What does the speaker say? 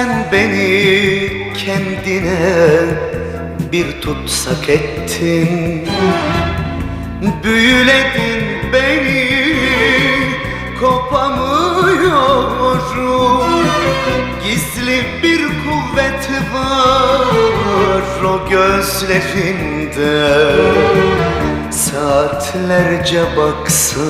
Sen beni kendine bir tutsak ettin. Büyüledin beni kopamıyorum Gizli bir kuvvet var o gözlerinde. Saatlerce baksın.